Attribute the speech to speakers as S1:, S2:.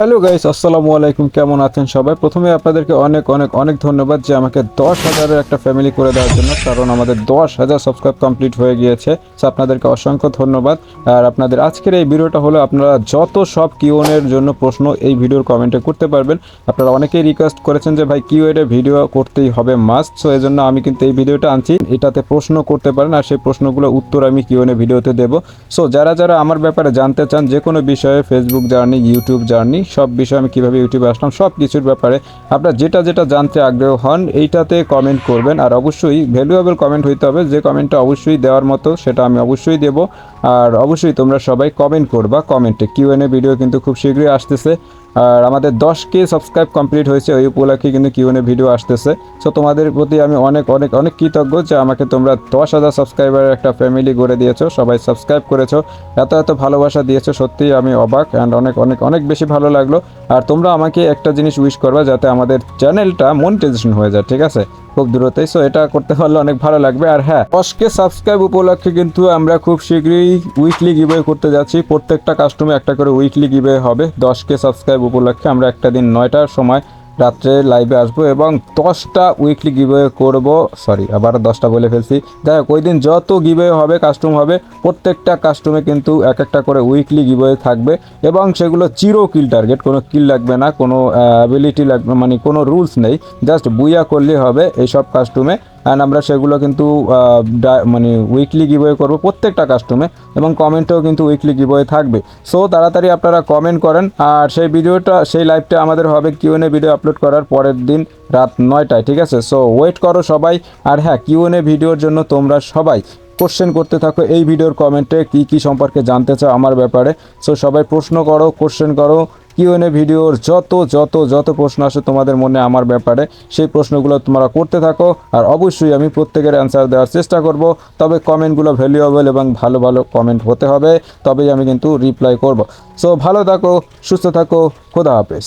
S1: Hello guys আসসালামু আলাইকুম। কেমন আছেন সবাই? প্রথমে আপনাদেরকে অনেক অনেক অনেক ধন্যবাদ যে আমাকে দশ হাজারের একটা ফ্যামিলি করে দেওয়ার জন্য, কারণ আমাদের দশ হাজার সাবস্ক্রাইব কমপ্লিট হয়ে গিয়েছে। সো আপনাদেরকে অসংখ্য ধন্যবাদ। আর আপনাদের আজকের এই ভিডিওটা হলো আপনারা যত সব কিউনের জন্য প্রশ্ন এই ভিডিওর কমেন্টে করতে পারবেন। আপনারা অনেকেই রিকোয়েস্ট করেছেন যে, ভাই কিউএর ভিডিও করতেই হবে মাস্ট সো এই জন্য আমি কিন্তু এই ভিডিওটা আনছি। এটাতে প্রশ্ন করতে পারেন আর সেই প্রশ্নগুলো উত্তর আমি কিউএনএ ভিডিওতে দেবো। সো যারা যারা আমার ব্যাপারে জানতে চান যে কোনো বিষয়ে ফেসবুক জার্নি ইউটিউব জার্নি, সব বিষয়ে আমি কীভাবে ইউটিউবে আসলাম, সব কিছুর ব্যাপারে আপনারা যেটা যেটা জানতে আগ্রহ হন, এইটাতে কমেন্ট করবেন। আর অবশ্যই ভ্যালুয়েবল কমেন্ট হইতে হবে, যে কমেন্টটা অবশ্যই দেওয়ার মতো সেটা আমি অবশ্যই দেবো। আর অবশ্যই তোমরা সবাই কমেন্ট করবা। কমেন্টে কিউএনএ ভিডিও কিন্তু খুব শীঘ্রই আসতেছে। আর আমাদের দশ কে সাবস্ক্রাইব কমপ্লিট হয়েছে, ওই উপলক্ষে কিন্তু কিউএনএ ভিডিও আসতেছে। সো তোমাদের প্রতি আমি অনেক অনেক অনেক কৃতজ্ঞ যে আমাকে তোমরা দশ হাজার সাবস্ক্রাইবারের একটা ফ্যামিলি গড়ে দিয়েছ, সবাই সাবস্ক্রাইব করেছ, এত এত ভালোবাসা দিয়েছ, সত্যিই আমি অবাক অ্যান্ড অনেক অনেক অনেক বেশি ভালো লাগল। আর তোমরা আমাকে একটা জিনিস উইশ করবা, যাতে আমাদের চ্যানেলটা মনিটাইজেশন হয়ে যায়, ঠিক আছে? খুব দূরতেই। সো এটা করতে পারলে অনেক ভালো লাগবে। আর হ্যাঁ দশকে সাবস্ক্রাইব উপলক্ষে কিন্তু আমরা খুব শীঘ্রই উইকলি গিভওয়ে করতে যাচ্ছি। প্রত্যেকটা কাস্টমে একটা করে উইকলি গিভওয়ে হবে। দশকে সাবস্ক্রাইব উপলক্ষে আমরা একটা দিন নয়টার সময় রাত্রে লাইভে আসব এবং দশটা উইকলি গিভওয়ে করব। সরি আবার দশটা বলে ফেলছি। যাই হোক ওই দিন যত গিভওয়ে হবে কাস্টম হবে, প্রত্যেকটা কাস্টমে কিন্তু এক একটা করে উইকলি গিভওয়ে থাকবে এবং সেগুলো চিরো কিল টার্গেট কোনো কিল লাগবে না, কোনো অ্যাবিলিটি লাগবে মানে কোনো রুলস নেই। জাস্ট বুইয়া করলেই হবে, এইসব কাস্টমে অ্যান্ড আমরা সেগুলো কিন্তু মানে উইকলি গিভওয়ে করব প্রত্যেকটা কাস্টমে এবং কমেন্টেও কিন্তু উইকলি গিভওয়ে থাকবে। সো তাড়াতাড়ি আপনারা কমেন্ট করেন আর সেই ভিডিওটা, সেই লাইভটা আমাদের হবে কিউএনএ ভিডিও আপলোড করার পরের দিন রাত নয়টায়, ঠিক আছে? সো ওয়েট করো সবাই আর হ্যাঁ কিউএনএ ভিডিওর জন্য তোমরা সবাই কোশ্চেন করতে থাকো এই ভিডিওর কমেন্টে কি কি সম্পর্কে জানতে চাও আমার ব্যাপারে। সো সবাই প্রশ্ন করো কোশ্চেন করো কিউএনএ ভিডিওর যত যত যত প্রশ্ন আসে তোমাদের মনে আমার ব্যাপারে, সেই প্রশ্নগুলো তোমরা করতে থাকো। আর অবশ্যই আমি প্রত্যেকের অ্যান্সার দেওয়ার চেষ্টা করব। তবে কমেন্টগুলো ভ্যালুয়েবল এবং ভালো ভালো কমেন্ট হতে হবে। তবেই আমি কিন্তু রিপ্লাই করব। সো ভালো থাকো, সুস্থ থাকো, খোদা হাফেজ।